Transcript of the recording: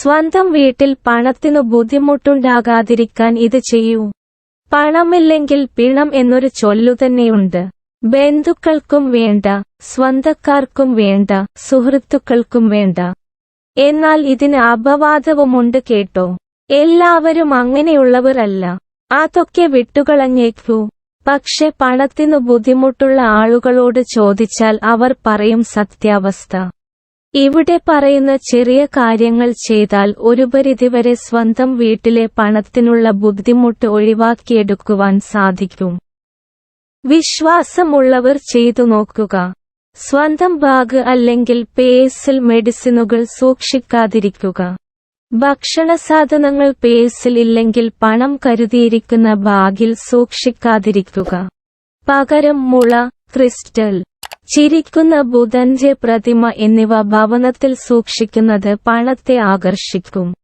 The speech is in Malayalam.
സ്വന്തം വീട്ടിൽ പണത്തിനു ബുദ്ധിമുട്ടുണ്ടാകാതിരിക്കാൻ ഇത് ചെയ്യൂ. പണമില്ലെങ്കിൽ പിണം എന്നൊരു ചൊല്ലുതന്നെയുണ്ട് ബന്ധുക്കൾക്കും വേണ്ട സ്വന്തക്കാർക്കും വേണ്ട സുഹൃത്തുക്കൾക്കും വേണ്ട. എന്നാൽ ഇതിന് അപവാദവുമുണ്ട് കേട്ടോ. എല്ലാവരും അങ്ങനെയുള്ളവരല്ല അതൊക്കെ വിട്ടുകളഞ്ഞേക്കൂ. പക്ഷെ പണത്തിനു ബുദ്ധിമുട്ടുള്ള ആളുകളോട് ചോദിച്ചാൽ അവർ പറയും സത്യാവസ്ഥ. ഇവിടെ പറയുന്ന ചെറിയ കാര്യങ്ങൾ ചെയ്താൽ ഒരു പരിധിവരെ സ്വന്തം വീട്ടിലെ പണത്തിനുള്ള ബുദ്ധിമുട്ട് ഒഴിവാക്കിയെടുക്കുവാൻ സാധിക്കും. വിശ്വാസമുള്ളവർ ചെയ്തു നോക്കുക. സ്വന്തം ബാഗ് അല്ലെങ്കിൽ പേഴ്സിൽ മെഡിസിനുകൾ സൂക്ഷിക്കാതിരിക്കുക. ഭക്ഷണ സാധനങ്ങൾ പേഴ്സിൽ ഇല്ലെങ്കിൽ പണം കരുതിയിരിക്കുന്ന ബാഗിൽ സൂക്ഷിക്കാതിരിക്കുക. പകരം മുള ക്രിസ്റ്റൽ ചിരിക്കുന്ന ബുധന്റെ പ്രതിമ എന്നിവ ഭവനത്തിൽ സൂക്ഷിക്കുന്നത് പണത്തെ ആകർഷിക്കും.